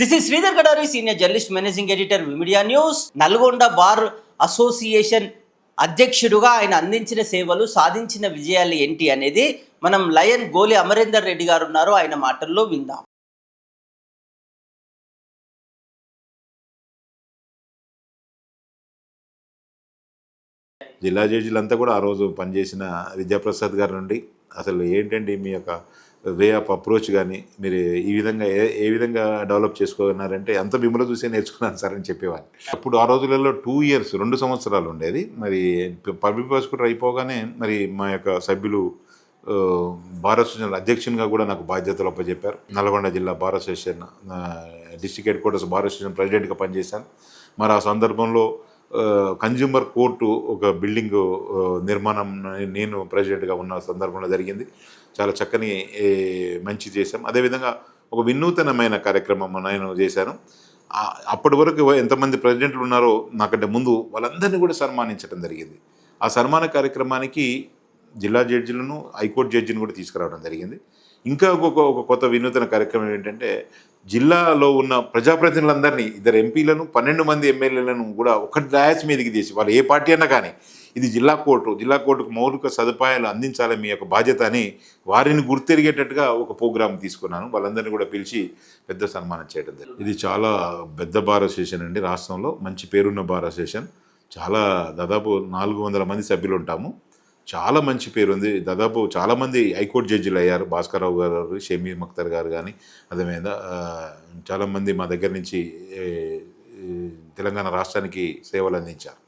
This is Sridhar Gadari senior journalist managing editor media news Nalgonda bar association అధ్యక్షుడుగా ఆయన అందించిన సేవలు సాధించిన విజయాలు ఏంటి అనేది మనం లయన్ గోలి అమరేందర్ రెడ్డి గారు ఉన్నారు. ఆయన మాటల్లో విందాం. జిల్లా జడ్జిలంతా కూడా ఆ రోజు పనిచేసిన విద్యాప్రసాద్ గారి నుండి. అసలు ఏంటండి మీ యొక్క వే ఆఫ్ అప్రోచ్ కానీ మీరు ఈ విధంగా ఏ ఏ విధంగా డెవలప్ చేసుకోగలన్నారంటే ఎంత మిమ్మల్ని చూసే నేర్చుకున్నాను సార్ అని చెప్పేవాడిని అప్పుడు ఆ రోజులలో టూ ఇయర్స్ రెండు సంవత్సరాలు ఉండేది. మరి పబ్లిక్ ప్రాసిక్యూటర్ అయిపోగానే మరి మా యొక్క సభ్యులు ఆ, అసోసియేషన్ అధ్యక్షునిగా కూడా నాకు బాధ్యతలు అప్పచెప్పారు నల్గొండ జిల్లా bar association district headquarters bar association ప్రెసిడెంట్గా పనిచేశాను. మరి ఆ సందర్భంలో కన్జ్యూమర్ కోర్టు ఒక బిల్డింగ్ నిర్మాణం నేను ప్రెసిడెంట్గా ఉన్న సందర్భంలో జరిగింది. చాలా చక్కని మంచి చేశాం. అదేవిధంగా ఒక వినూతనమైన కార్యక్రమం నేను చేశాను. అప్పటి వరకు ఎంతమంది ప్రెసిడెంట్లు ఉన్నారో నాకంటే ముందు వాళ్ళందరినీ కూడా సన్మానించడం జరిగింది. ఆ సన్మాన కార్యక్రమానికి జిల్లా జడ్జిలను హైకోర్టు జడ్జిని కూడా తీసుకురావడం జరిగింది. ఇంకా ఒక ఒక కొత్త వినూతన కార్యక్రమం ఏంటంటే జిల్లాలో ఉన్న ప్రజాప్రతినిధులందరినీ ఇద్దరు ఎంపీలను పన్నెండు మంది ఎమ్మెల్యేలను కూడా ఒకటి డయాస్ మీదకి తీసి వాళ్ళు ఏ పార్టీ అన్నా కానీ ఇది జిల్లా కోర్టు జిల్లా కోర్టుకు మౌలిక సదుపాయాలు అందించాలి మీ యొక్క బాధ్యత అని వారిని గుర్తెరిగేటట్టుగా ఒక ప్రోగ్రామ్ తీసుకున్నాను. వాళ్ళందరినీ కూడా పిలిచి పెద్ద సన్మానం చేయడం జరిగింది. ఇది చాలా పెద్ద బార్ అసోసియేషన్ అండి రాష్ట్రంలో. మంచి పేరున్న బార్ అసోసియేషన్. చాలా దాదాపు నాలుగు వందల మంది సభ్యులు ఉంటాము. చాలా మంచి పేరు ఉంది దాదాపు చాలామంది హైకోర్టు జడ్జిలు అయ్యారు. భాస్కర్రావు గారు షమీ మక్తర్ గారు కానీ అదే మీద చాలామంది మా దగ్గర నుంచి తెలంగాణ రాష్ట్రానికి సేవలు అందించారు.